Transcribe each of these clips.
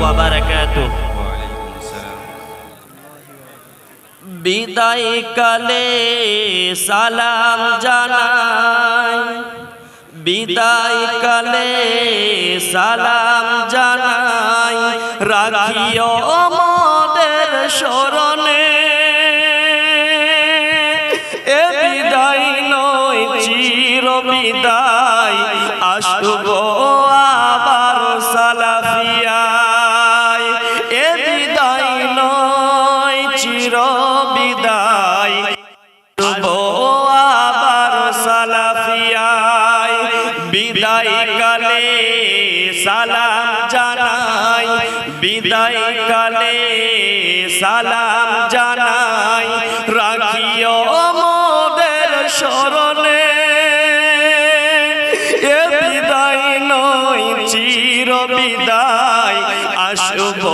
ওয়াবারাকাতুহু বিদায় কালে সালাম জানাই। বিদায় কালে সালাম জানাই। রাখিও মোদের স্মরণে। এ বিদায় নয় চির বিদায় জানাই বিদায় কালে সালাম জানাই রাখিও মোদের স্মরণে এ বিদায় নয় চির বিদায় আসব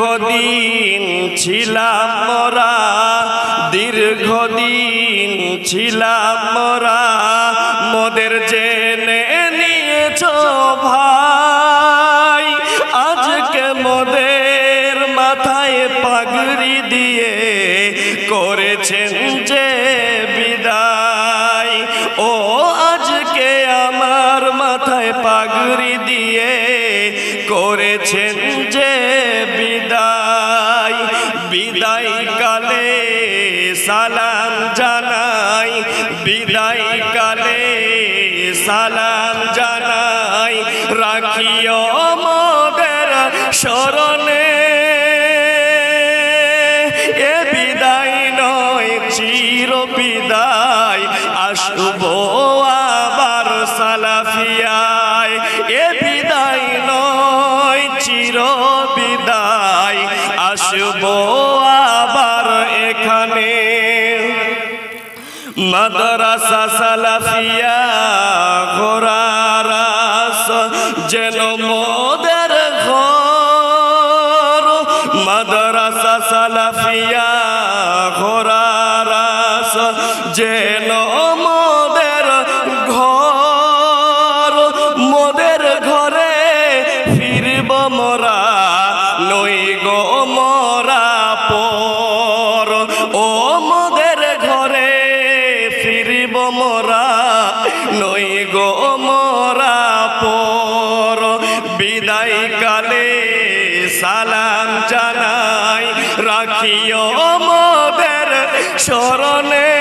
দীর্ঘদিন ছিলাম মরা, দীর্ঘদিন ছিলাম মরা, মোদের জেনে নিয়েছ ভাই, আজকে মোদের মাথায় পাগড়ি দিয়ে করেছেন যে সালাম জানাই, বিদায় কালে সালাম জানাই, রাখিও মোদের স্মরণে। এ বিদায় নয় চির বিদায় আসব মাদ্রাসা সালাফিয়া গোরারাস যেন মোদের ঘর। মাদারাসা সালাফিয়া গোরারাস যেন মোদের নই গো মোরা পর। বিদায় কালে সালাম জানাই। রাখিও মোদের স্মরণে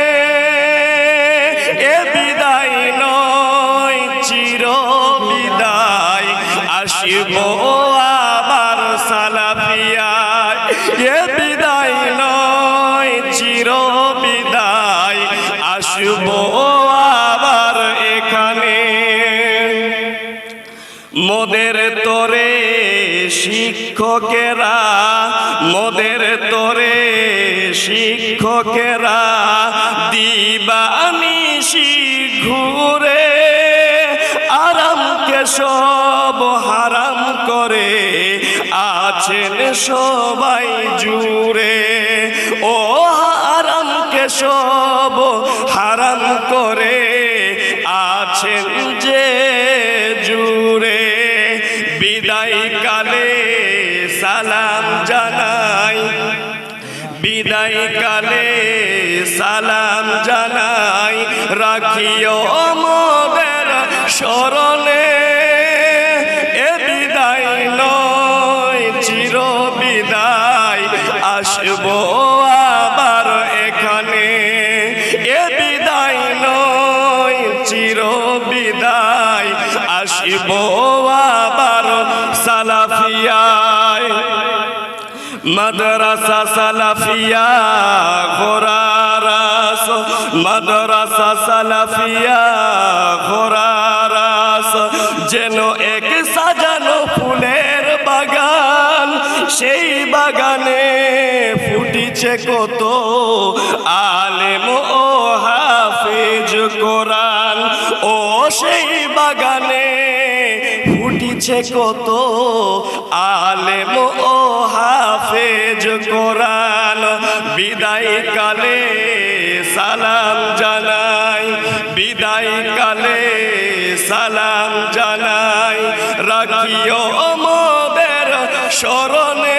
মোদের তোরে শিক্ষকেরা, মোদের তোরে শিক্ষকেরা দিবানিশি ঘুরে আরামকে সব হারাম করে, আছেন সবাই জুড়ে। ও হারামকে সব বিদায় কালে সালাম জানাই। বিদায় কালে সালাম জানাই। রাখিও মোদের স্মরণে। এ বিদায় নয় চির বিদায় আসব। মাদ্রাসা সালাফিয়া ঘোরারাস মাদ্রাসা সালাফিয়া ঘোরারাস যেন এক সাজানো ফুলের বাগান, সেই বাগানে ফুটিছে কত আলেম ফুটিছে কত আলেম ও হাফেজ কোরআন। বিদায় কালে সালাম জানাই, বিদায় কালে সালাম জানাই। রাখিও মোদের স্মরণে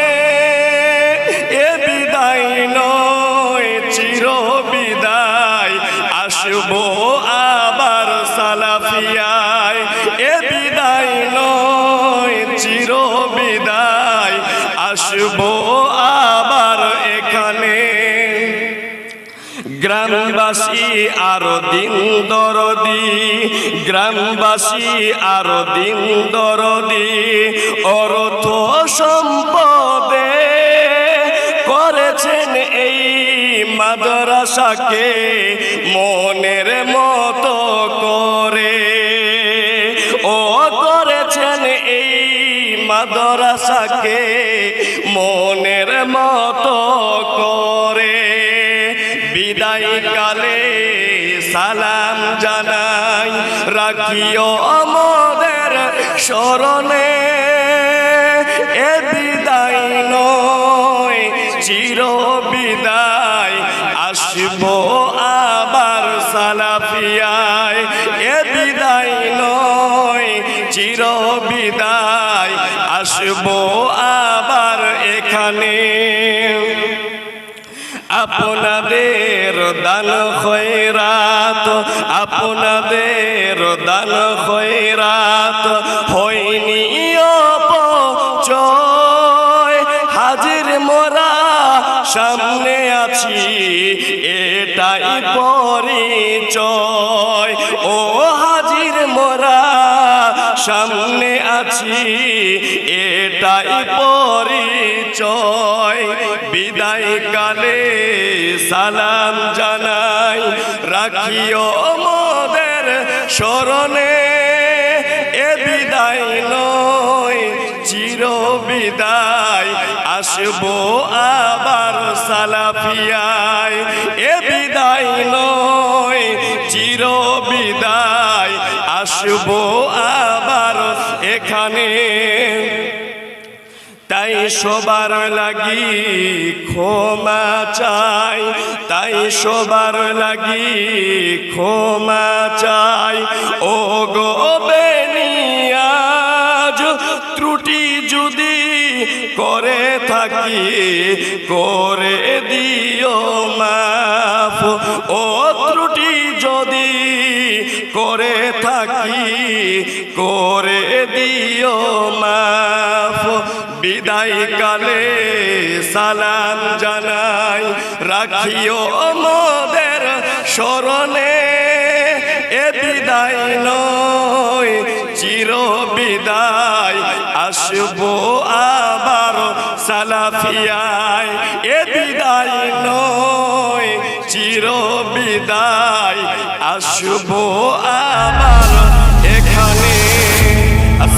আসব আবার এখানে। গ্রামবাসী আরও দিন দরদি, গ্রামবাসী আরও দিন দরদি, অরথ সম্পদে করেছেন এই মাদ্রাসাকে মনের মতো করে। ও করেছেন এই মাদ্রাসাকে মনের মতো করে বিদায় কালে সালাম জানাই, রাখিও আমাদের স্মরণে। এ বিদায় নয়, চির বিদায়, আসব আবার সালাফিয়ায়। এ বিদায় নয়, চির বিদায়। আসব আবার এখানে। আপনাদের দান খয়রাত আপনাদের দান খয়রাত অপচয়, হাজির মোরা সামনে আছি, এটাই পরিচয়। ও হাজির মোরা সামনে আছি, এটাই পরিচয়। বিদায় কালে সালাম জানাই, রাখিও মোদের স্মরণে। এ বিদায় নয়, চির বিদায়, আসব আবার সালাফিয়ায়। এ বিদায় নয়, চির বিদায়, আসব এখানে। তাই সবার লাগি ক্ষমা চাই, তাই সবার লাগি ক্ষমা চাই। ও গো ত্রুটি যদি করে থাকি, করে দিও মাফ। ও ত্রুটি যদি করে থাকি করে দিও মাফ। বিদায় কালে সালাম জানাই। রাখিও মোদের স্মরণে। এ বিদায় নয়, চির বিদায়। আসব আবার সালাফিয়ায়। এ বিদায় নয়, চির বিদায়। আসব আবার